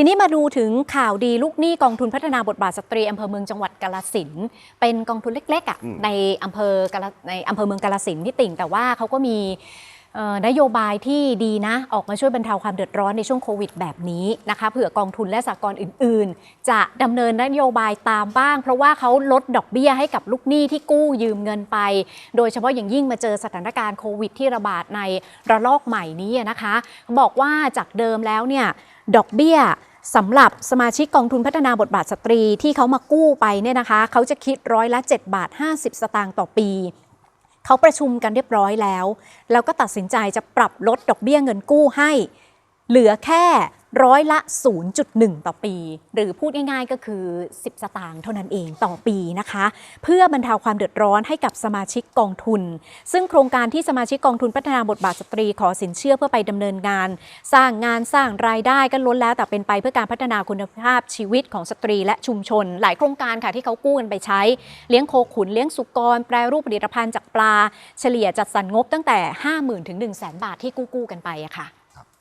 ทีนี้มาดูถึงข่าวดีลูกหนี้กองทุนพัฒนาบทบาทสตรีอำเภอเมืองจังหวัดกาลสินธุ์เป็นกองทุนเล็กๆอะอืมในอำเภอกาฬในอำเภอเมืองกาลสินธุ์ที่ติ่ง แต่ว่าเขาก็มีเอ่อนโยบายที่ดีนะ ออกมาช่วยบรรเทาความเดือดร้อนในช่วงโควิดแบบนี้นะคะเผื่อกองทุนและสากลอื่น ๆ จะดำเนินนโยบายตามบ้าง เพราะว่าเขาลดดอกเบี้ยให้กับลูกหนี้ที่กู้ยืมเงินไป โดยเฉพาะอย่างยิ่งมาเจอสถานการณ์โควิดที่ระบาดในระลอกใหม่นี้นะคะ บอกว่าจากเดิมแล้วเนี่ยดอกเบี้ย สำหรับสมาชิกกองทุนพัฒนาบทบาทสตรีที่เขามากู้ไปเนี่ยนะคะ เขาจะคิดร้อยละ 7 บาท 50 สตางค์ต่อปีเขาประชุมกันเรียบร้อยแล้ว แล้วก็ตัดสินใจจะปรับลดดอกเบี้ยเงินกู้ให้ เหลือแค่ ร้อยละ 0.1 ต่อปี หรือพูดง่ายๆก็คือ 10 สตางค์เท่านั้นเองต่อปีนะคะ เพื่อบรรเทาความเดือดร้อนให้กับสมาชิกกองทุน ซึ่งโครงการที่สมาชิกกองทุนพัฒนาบทบาทสตรีขอสินเชื่อเพื่อไปดำเนินงาน สร้างงานสร้างรายได้ก็ล้นแล้วแต่เป็นไปเพื่อการพัฒนาคุณภาพชีวิตของสตรีและชุมชน หลายโครงการค่ะที่เขากู้กันไปใช้ เลี้ยงโคขุนเลี้ยงสุกร แปรรูปผลิตภัณฑ์จากปลา เฉลี่ยจัดสรรงบตั้งแต่ 50,000ถึง1 0 0 0 0แบาทที่กู้ๆกันไปอะค่ะ